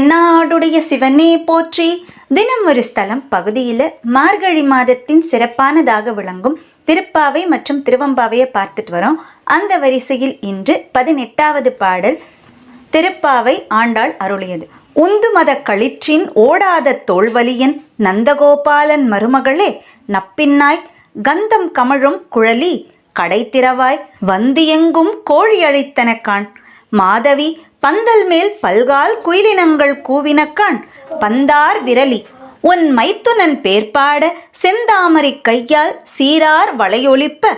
தென்னாடுடைய சிவனே போற்றி. தினம் ஒரு ஸ்தலம் பகுதியில் மார்கழி மாதத்தின் சிறப்பானதாக விளங்கும் திருப்பாவை மற்றும் திருவம்பாவையை பார்த்துட்டு வரோம். அந்த வரிசையில் இன்று பதினெட்டாவது பாடல் திருப்பாவை ஆண்டாள் அருளியது. உந்து மத களிற்றின் ஓடாத தோல்வலியன் நந்தகோபாலன் மருமகளே நப்பின்னாய் கந்தம் கமழும் குழலி கடைத்திறவாய் வந்து எங்கும் கோழி அழைத்தனக்கான் மாதவி பந்தல் மேல் பல்கால் குயிலினங்கள் கூவினக்கான் பந்தார் விரலி. உன் மைத்துனன் பேர்பாட செந்தாமரை கையால் சீரார் வளையொலிப்ப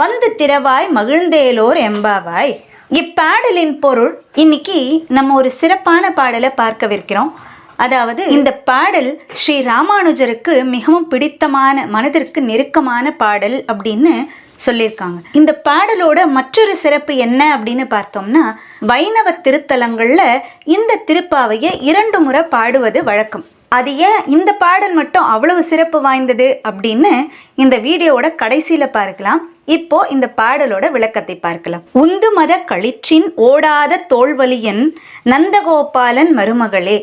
வந்து திறவாய் மகிழ்ந்தேலோர் எம்பாவாய் இப்பாடலின் பொருள் இன்னைக்கு நம்ம ஒரு சிறப்பான பாடலை பார்க்கவிருக்கிறோம். அதாவது இந்த பாடல் ஸ்ரீ ராமானுஜருக்கு மிகவும் பிடித்தமான மனதிற்கு நெருக்கமான பாடல் அப்படின்னு சொல்லியிருக்காங்க. இந்த பாடலோட மற்றொரு சிறப்பு என்ன அப்படின்னு பார்த்தோம்னா வைணவ திருத்தலங்களில் இந்த திருப்பாவையை இரண்டு முறை பாடுவது வழக்கம். அது ஏன் இந்த பாடல் மட்டும் அவ்வளவு சிறப்பு வாய்ந்தது அப்படின்னு இந்த வீடியோவோட கடைசியில் பார்க்கலாம். இப்போ இந்த பாடலோட விளக்கத்தை பார்க்கலாம். உந்து மத களிற்றின் ஓடாத தோல்வலியன் நந்தகோபாலன் மருமகளே.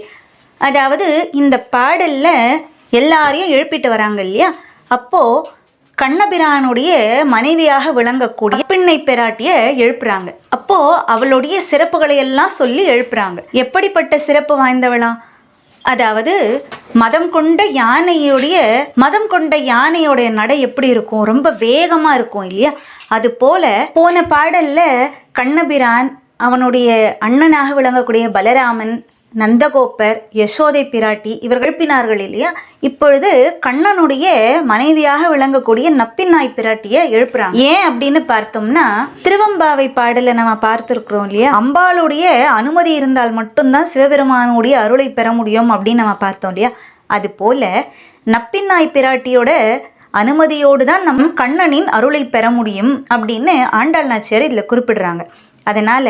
அதாவது இந்த பாடலில் எல்லாரையும் எழுப்பிட்டு வராங்க இல்லையா? அப்போது கண்ணபிரானுடைய மனைவியாக விளங்கக்கூடிய பின்னை பெராட்டிய எழுப்புறாங்க. அப்போ அவளுடைய சிறப்புகளை எல்லாம் சொல்லி எழுப்புறாங்க. எப்படிப்பட்ட சிறப்பு வாய்ந்தவளாம் அதாவது மதம் கொண்ட யானையுடைய மதம் கொண்ட யானையுடைய நடை எப்படி இருக்கும்? ரொம்ப வேகமாக இருக்கும் இல்லையா? அது போல போன பாடல்ல கண்ணபிரான் அவனுடைய அண்ணனாக விளங்கக்கூடிய பலராமன் நந்தகோப்பர் யசோதை பிராட்டி இவர்கள் எழுப்பினார்கள் இல்லையா? இப்பொழுது கண்ணனுடைய மனைவியாக விளங்கக்கூடிய நப்பின்னாய் பிராட்டியை எழுப்புறாங்க. ஏன் அப்படின்னு பார்த்தோம்னா திருவம்பாவை பாடலை நம்ம பார்த்துருக்குறோம் இல்லையா? அம்பாளுடைய அனுமதி இருந்தால் மட்டும்தான் சிவபெருமானுடைய அருளை பெற முடியும் அப்படின்னு நம்ம பார்த்தோம் இல்லையா? அது போல நப்பின்னாய் பிராட்டியோட அனுமதியோடு தான் நம் கண்ணனின் அருளை பெற முடியும் அப்படின்னு ஆண்டாள் நாச்சியார் இதில் குறிப்பிடுறாங்க. அதனால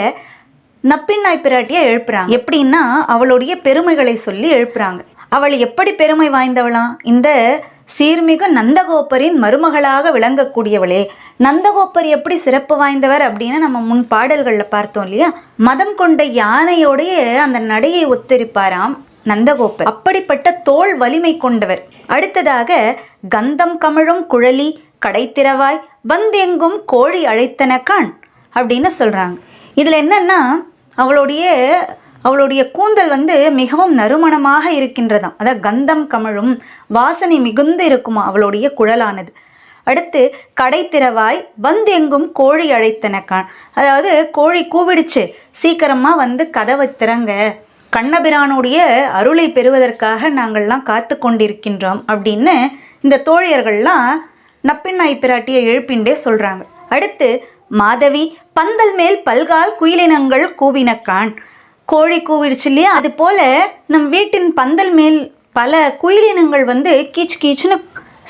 நப்பின்னாய் பிராட்டியை எழுப்புறாங்க. எப்படின்னா அவளுடைய பெருமைகளை சொல்லி எழுப்புறாங்க. அவள் எப்படி பெருமை வாய்ந்தவளாம் இந்த சீர்மிகு நந்தகோப்பரின் மருமகளாக விளங்கக்கூடியவளே. நந்தகோப்பர் எப்படி சிறப்பு வாய்ந்தவர் அப்படின்னு நம்ம முன் பாடல்களில் பார்த்தோம் இல்லையா? மதம் கொண்ட யானையோடைய அந்த நடையை ஒத்திருப்பாராம் நந்தகோப்பர். அப்படிப்பட்ட தோல் வலிமை கொண்டவர். அடுத்ததாக கந்தம் கமழும் குழலி கடைத்திறவாய் வந்தெங்கும் கோழி அழைத்தன கண் அப்படின்னு சொல்கிறாங்க இதில் என்னன்னா அவளுடைய அவளுடைய கூந்தல் வந்து மிகவும் நறுமணமாக இருக்கின்றதாம். அதாவது கந்தம் கமழும் வாசனை மிகுந்து இருக்குமா அவளுடைய குழலானது. அடுத்து கடை திறவாய் வந்தெங்கும் கோழி அழைத்தனக்கான் அதாவது கோழி கூவிடுச்சு. சீக்கிரமாக வந்து கதவை திறங்க கண்ணபிரானுடைய அருளை பெறுவதற்காக நாங்கள்லாம் காத்து கொண்டிருக்கின்றோம் அப்படின்னு இந்த தோழியர்கள்லாம் நப்பின்னாய் பிராட்டியை எழுப்பின்றே சொல்கிறாங்க அடுத்து மாதவி பந்தல் மேல் பல்கால் குயிலினங்கள் கூவினக்கான் கோழி கூவிடுச்சு இல்லையா? அது போல நம் வீட்டின் பந்தல் மேல் பல குயிலினங்கள் வந்து கீச் கீச்சுன்னு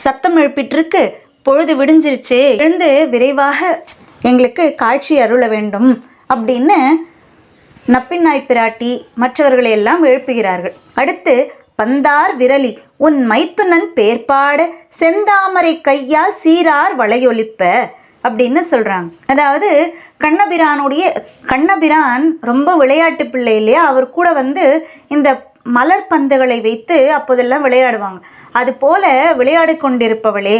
சத்தம் எழுப்பிட்டு இருக்கு பொழுது விடிஞ்சிருச்சு. எழுந்து விரைவாக எங்களுக்கு காட்சி அருள வேண்டும் அப்படின்னு நப்பின்னாய் பிராட்டி மற்றவர்களை எல்லாம் எழுப்புகிறார்கள். அடுத்து பந்தார் விரலி உன் மைத்துனன் பேர்பாட செந்தாமரை கையால் சீரார் வளையொலிப்ப. அப்படின்னு சொல்கிறாங்க அதாவது கண்ணபிரானுடைய கண்ணபிரான் ரொம்ப விளையாட்டு பிள்ளை இல்லையா? அவர் கூட வந்து இந்த மலர் பந்துகளை வைத்து அப்போதெல்லாம் விளையாடுவாங்க. அது போல விளையாடி கொண்டிருப்பவளே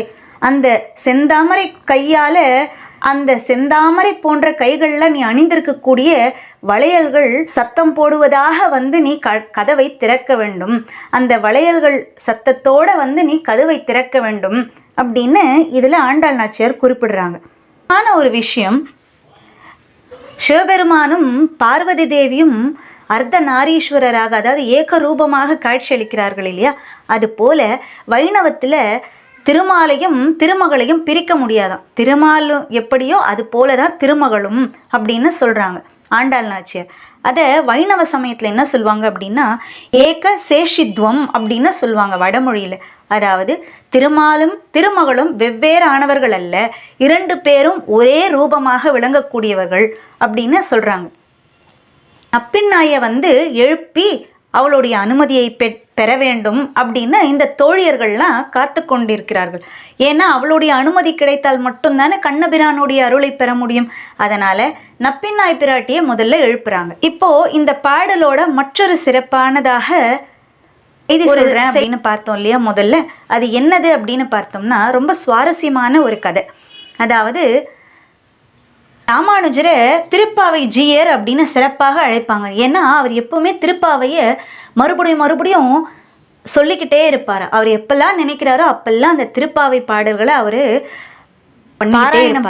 அந்த செந்தாமரை கையால் அந்த செந்தாமரை போன்ற கைகளில் நீ அணிந்திருக்கக்கூடிய வளையல்கள் சத்தம் போடுவதாக வந்து நீ க கதவை திறக்க வேண்டும். அந்த வளையல்கள் சத்தத்தோடு வந்து நீ கதவை திறக்க வேண்டும் அப்படின்னு இதில் ஆண்டாள் நாச்சியார் குறிப்பிடுறாங்க. ஆன ஒரு விஷயம் சிவபெருமானும் பார்வதி தேவியும் அர்த்த நாரீஸ்வரராக அதாவது ஏக ரூபமாக காட்சியளிக்கிறார்கள் இல்லையா? அது போல வைணவத்தில் திருமாலையும் திருமகளையும் பிரிக்க முடியாதாம். திருமாலும் எப்படியோ அது போல தான் திருமகளும் அப்படின்னு சொல்கிறாங்க ஆண்டாள் நாச்சியார். அதை வைணவ சமயத்தில் என்ன சொல்லுவாங்க அப்படின்னா ஏக சேஷித்வம் அப்படின்னு சொல்லுவாங்க வடமொழியில். அதாவது திருமாலும் திருமகளும் வெவ்வேறு ஆனவர்கள் அல்ல இரண்டு பேரும் ஒரே ரூபமாக விளங்கக்கூடியவர்கள் அப்படின்னு சொல்கிறாங்க நப்பின்னாயை வந்து எழுப்பி அவளுடைய அனுமதியை பெ பெற வேண்டும் அப்படின்னு இந்த தோழியர்கள்லாம் காத்து கொண்டிருக்கிறார்கள் ஏன்னா அவளுடைய அனுமதி கிடைத்தால் மட்டும்தானே கண்ணபிரானுடைய அருளை பெற முடியும். அதனால நப்பின்னாய் பிராட்டியை முதல்ல எழுப்புறாங்க. இப்போ இந்த பாடலோட மற்றொரு சிறப்பானதாக இது சொல்றேன் அப்படின்னு பார்த்தோம் இல்லையா முதல்ல? அது என்னது அப்படின்னு பார்த்தோம்னா ரொம்ப சுவாரஸ்யமான ஒரு கதை. அதாவது ராமானுஜரை திருப்பாவை ஜீயர் அப்படின்னு சிறப்பாக அழைப்பாங்க. ஏன்னா அவர் எப்பவுமே திருப்பாவையை மறுபடியும் மறுபடியும் சொல்லிக்கிட்டே இருப்பார். அவர் எப்பெல்லாம் நினைக்கிறாரோ அப்பெல்லாம் அந்த திருப்பாவை பாடல்களை அவர் பாராயணம்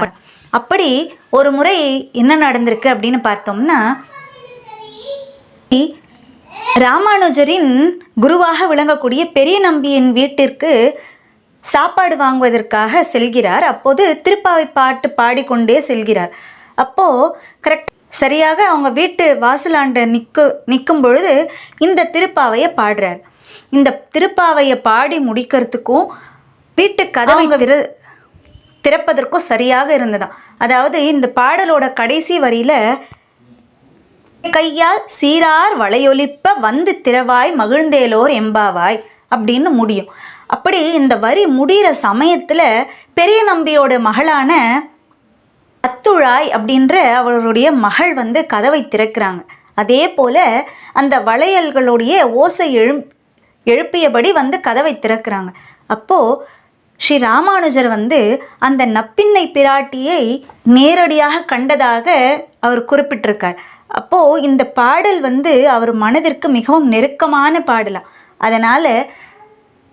அப்படி ஒரு முறை என்ன நடந்திருக்கு அப்படின்னு பார்த்தோம்னா ராமானுஜரின் குருவாக விளங்கக்கூடிய பெரிய நம்பியின் வீட்டிற்கு சாப்பாடு வாங்குவதற்காக செல்கிறார். அப்போது திருப்பாவை பாட்டு பாடிக்கொண்டே செல்கிறார். அப்போது கரெக்ட் சரியாக அவங்க வீட்டு வாசலாண்ட நிற்கு நிற்கும் பொழுது இந்த திருப்பாவையை பாடுறார். இந்த திருப்பாவையை பாடி முடிக்கிறதுக்கும் வீட்டு கதவை திற திறப்பதற்கும் சரியாக இருந்ததாம். அதாவது இந்த பாடலோட கடைசி வரியில் கையால் சீரார் வளையொலிப்ப வந்து திறவாய் மகிழ்ந்தேலோர் எம்பாவாய் அப்படின்னு முடியும். அப்படி இந்த வரி முடிகிற சமயத்தில் பெரிய நம்பியோட மகளான அத்துழாய் அப்படின்ற அவருடைய மகள் வந்து கதவை திறக்கிறாங்க. அதே போல் அந்த வளையல்களுடைய ஓசை எழு எழுப்பியபடி வந்து கதவை திறக்கிறாங்க. அப்போது ஸ்ரீ ராமானுஜர் வந்து அந்த நப்பின்னை பிராட்டியை நேரடியாக கண்டதாக அவர் குறிப்பிட்டிருக்கார். அப்போது இந்த பாடல் வந்து அவர் மனதிற்கு மிகவும் நெருக்கமான பாடலாம் அதனால்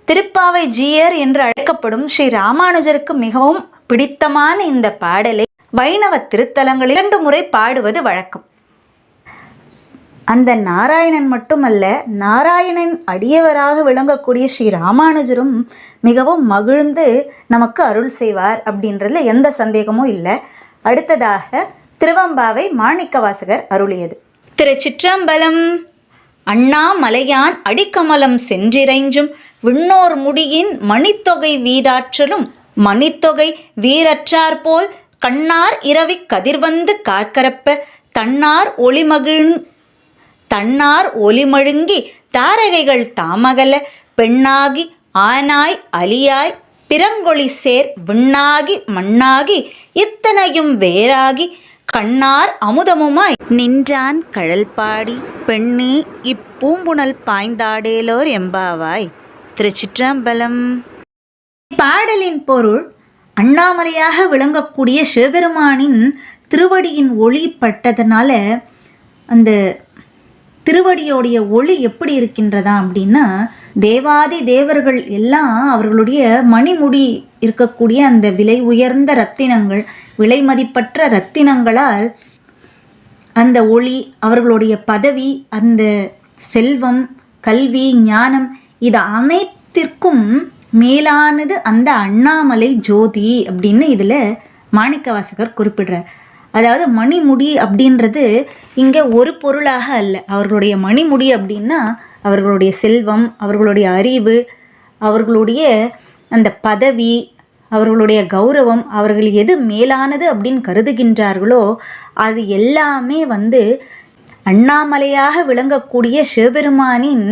திருப்பாவை ஜீயர் என்று அழைக்கப்படும் ஸ்ரீ ராமானுஜருக்கு மிகவும் பிடித்தமான இந்த பாடலை வைணவ திருத்தலங்கள் இரண்டு முறை பாடுவது வழக்கம். அந்த நாராயணன் மட்டுமல்ல நாராயணன் அடியவராக விளங்கக்கூடிய ஸ்ரீ ராமானுஜரும் மிகவும் மகிழ்ந்து நமக்கு அருள் செய்வார் அப்படின்றதுல எந்த சந்தேகமும் இல்லை. அடுத்ததாக திருவம்பாவை மாணிக்கவாசகர் அருளியது. திருச்சிற்றம்பலம் அண்ணாமலையான் அடிக்கமலம் சென்றிரைஞ்சும் விண்ணோர் முடியின் மணித்தொகை வீராற்றலும் மணித்தொகை வீரற்றாற்போல் கண்ணார் இரவி கதிர்வந்து கார்கரப்ப தன்னார் ஒளிமகிழ் தன்னார் ஒளிமழுங்கி தாரகைகள் தாமகல பெண்ணாகி ஆனாய் அலியாய் பிறங்கொழி சேர் விண்ணாகி மண்ணாகி இத்தனையும் வேறாகி கண்ணார் அமுதமுமாய். நின்றான் கழல்பாடி பெண்ணே இப்பூம்புணல் பாய்ந்தாடேலோர் எம்பாவாய். திருச்சிற்றம்பலம். பாடலின் பொருள் அண்ணாமலையாக விளங்கக்கூடிய சிவபெருமானின் திருவடியின் ஒளி பட்டதனால அந்த திருவடியோடைய ஒளி எப்படி இருக்கின்றதா அப்படின்னா தேவாதி தேவர்கள் எல்லாம் அவர்களுடைய மணிமுடி இருக்கக்கூடிய அந்த விலை உயர்ந்த ரத்தினங்கள் விலை மதிப்பற்ற ரத்தினங்களால் அந்த ஒளி அவர்களுடைய பதவி அந்த செல்வம் கல்வி ஞானம் இது அனைத்திற்கும் மேலானது அந்த அண்ணாமலை ஜோதி அப்படின்னு இதில் மாணிக்கவாசகர் குறிப்பிடுறார். அதாவது மணிமுடி அப்படின்றது இங்கே ஒரு பொருளாக அல்ல. அவர்களுடைய மணிமுடி அப்படின்னா அவர்களுடைய செல்வம் அவர்களுடைய அறிவு அவர்களுடைய அந்த பதவி அவர்களுடைய கௌரவம் அவர்கள் எது மேலானது அப்படின்னு கருதுகின்றார்களோ அது எல்லாமே வந்து அண்ணாமலையாக விளங்கக்கூடிய சிவபெருமானின்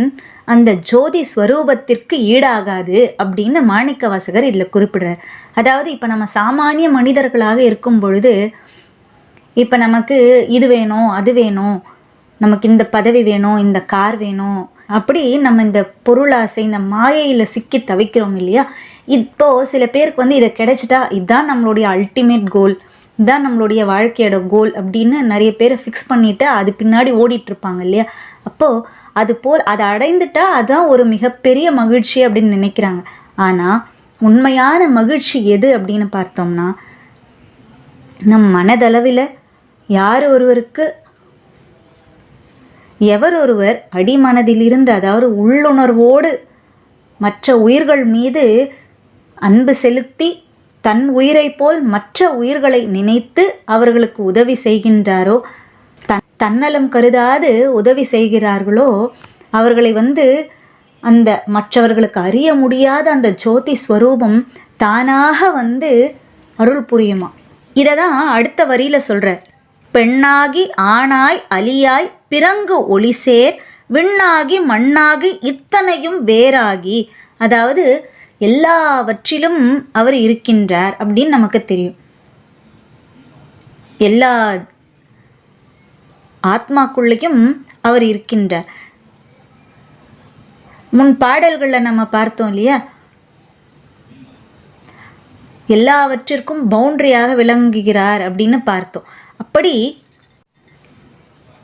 அந்த ஜோதி ஸ்வரூபத்திற்கு ஈடாகாது அப்படின்னு மாணிக்க வாசகர் இதில் குறிப்பிடுறார். அதாவது இப்போ நம்ம சாமானிய மனிதர்களாக இருக்கும் பொழுது இப்போ நமக்கு இது வேணும் அது வேணும் நமக்கு இந்த பதவி வேணும் இந்த கார் வேணும் அப்படி நம்ம இந்த பொருளாசை இந்த மாயையில் சிக்கி தவிக்கிறோம் இல்லையா? இப்போது சில பேருக்கு வந்து இதை கிடைச்சிட்டா இதுதான் நம்மளுடைய அல்டிமேட் கோல் இதுதான் நம்மளுடைய வாழ்க்கையோட கோல் அப்படின்னு நிறைய பேரை ஃபிக்ஸ் பண்ணிவிட்டு அது பின்னாடி ஓடிட்டுருப்பாங்க இல்லையா? அப்போது அது போல் அதை அடைந்துட்டா அதுதான் ஒரு மிகப்பெரிய மகிழ்ச்சி அப்படின்னு நினைக்கிறாங்க. ஆனால் உண்மையான மகிழ்ச்சி எது அப்படின்னு பார்த்தோம்னா நம் மனதளவில் யார் ஒருவருக்கு எவர் ஒருவர் அடிமனதிலிருந்து அதாவது உள்ளுணர்வோடு மற்ற உயிர்கள் மீது அன்பு செலுத்தி தன் உயிரை போல் மற்ற உயிர்களை நினைத்து அவர்களுக்கு உதவி செய்கின்றாரோ தன் தன்னலம் கருதாது உதவி செய்கிறார்களோ அவர்களை வந்து அந்த மற்றவர்களுக்கு அறிய முடியாத அந்த ஜோதி ஸ்வரூபம் தானாக வந்து அருள் புரியுமா? இதை தான் அடுத்த வரியில் சொல்கிறார் பெண்ணாகி ஆணாய் அலியாய் பிறங்கு ஒளிசேர் விண்ணாகி மண்ணாகி இத்தனையும் வேறாகி. அதாவது எல்லாவற்றிலும் அவர் இருக்கின்றார் அப்படின்னு நமக்கு தெரியும். எல்லா ஆத்மாக்குள்ளேயும் அவர் இருக்கின்றார். முன் பாடல்களில் நம்ம பார்த்தோம் இல்லையா? எல்லாவற்றிற்கும் பவுண்டரியாக விளங்குகிறார் அப்படின்னு பார்த்தோம். அப்படி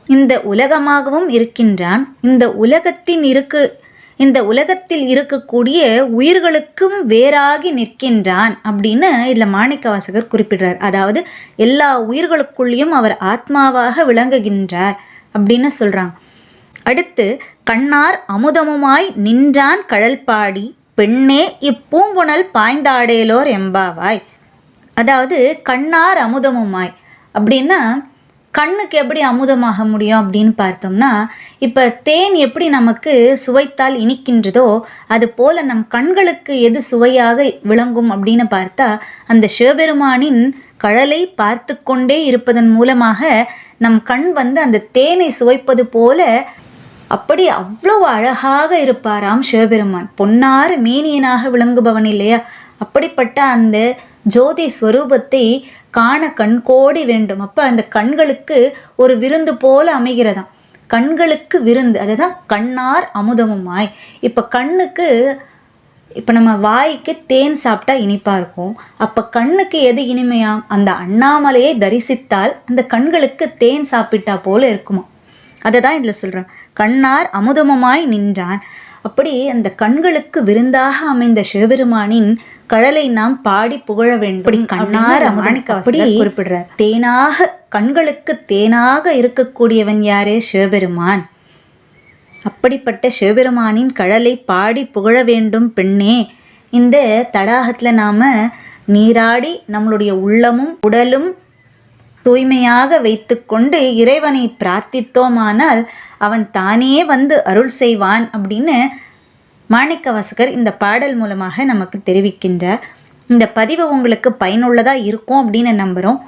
இந்த உலகமாகவும் இருக்கின்றான். இந்த உலகத்தின் இருக்கு இந்த உலகத்தில் இருக்கக்கூடிய உயிர்களுக்கும் வேறாகி நிற்கின்றான் அப்படின்னு இதில் மாணிக்க வாசகர் குறிப்பிடுறார். அதாவது எல்லா உயிர்களுக்குள்ளேயும் அவர் ஆத்மாவாக விளங்குகின்றார் அப்படின்னு சொல்கிறாங்க அடுத்து கண்ணார் அமுதமுமாய் நின்றான் கடல்பாடி பெண்ணே இப்பூங்குணல் பாய்ந்தாடேலோர் எம்பாவாய் அதாவது கண்ணார் அமுதமுமாய் அப்படின்னா கண்ணுக்கு எப்படி அமுதமாக முடியும் அப்படின்னு பார்த்தோம்னா இப்போ தேன் எப்படி நமக்கு சுவைத்தால் இனிக்கின்றதோ அது போல் நம் கண்களுக்கு எது சுவையாக விளங்கும் அப்படின்னு பார்த்தா அந்த சிவபெருமானின் கழலை பார்த்து கொண்டே இருப்பதன் மூலமாக நம் கண் வந்து அந்த தேனை சுவைப்பது போல அப்படி அவ்வளோ அழகாக இருப்பாராம் சிவபெருமான். பொன்னாறு மேனியனாக விளங்குபவன் இல்லையா? அப்படிப்பட்ட அந்த ஜோதி ஸ்வரூபத்தை காண கண் கோடி வேண்டும். அப்போ அந்த கண்களுக்கு ஒரு விருந்து போல அமைகிறதாம். கண்களுக்கு விருந்து அதுதான் கண்ணார் அமுதமுமாய். இப்போ கண்ணுக்கு இப்போ நம்ம வாய்க்கு தேன் சாப்பிட்டா இனிப்பாக இருக்கும். அப்போ கண்ணுக்கு எது இனிமையாம்? அந்த அண்ணாமலையை தரிசித்தால் அந்த கண்களுக்கு தேன் சாப்பிட்டா போல இருக்குமா அதை தான் இதில் சொல்கிறேன் கண்ணார் அமுதமுமாய் நின்றான். அப்படி அந்த கண்களுக்கு விருந்தாக அமைந்த சிவபெருமானின் கடலை நாம் பாடி புகழ வேண்டும். கண்ணார் அப்படி குறிப்பிடுறார். தேனாக கண்களுக்கு தேனாக இருக்கக்கூடியவன் யாரே சிவபெருமான்? அப்படிப்பட்ட சிவபெருமானின் கடலை பாடி புகழ வேண்டும் பெண்ணே. இந்த தடாகத்தில் நாம் நீராடி நம்மளுடைய உள்ளமும் உடலும் தூய்மையாக வைத்துக்கொண்டு இறைவனை பிரார்த்தித்தோமானால் அவன் தானே வந்து அருள் செய்வான் அப்படின்னு மாணிக்கவாசகர் இந்த பாடல் மூலமாக நமக்கு தெரிவிக்கின்றார். இந்த பதிவு உங்களுக்கு பயனுள்ளதாக இருக்கும் அப்படின்னு நம்புகிறோம்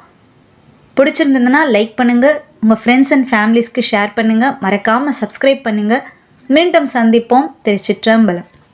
பிடிச்சிருந்ததுன்னா லைக் பண்ணுங்கள் உங்கள் ஃப்ரெண்ட்ஸ் அண்ட் ஃபேமிலிஸ்க்கு ஷேர் பண்ணுங்கள் மறக்காமல் சப்ஸ்கிரைப் பண்ணுங்கள் மீண்டும் சந்திப்போம். திருச்சிற்றம்பலம்.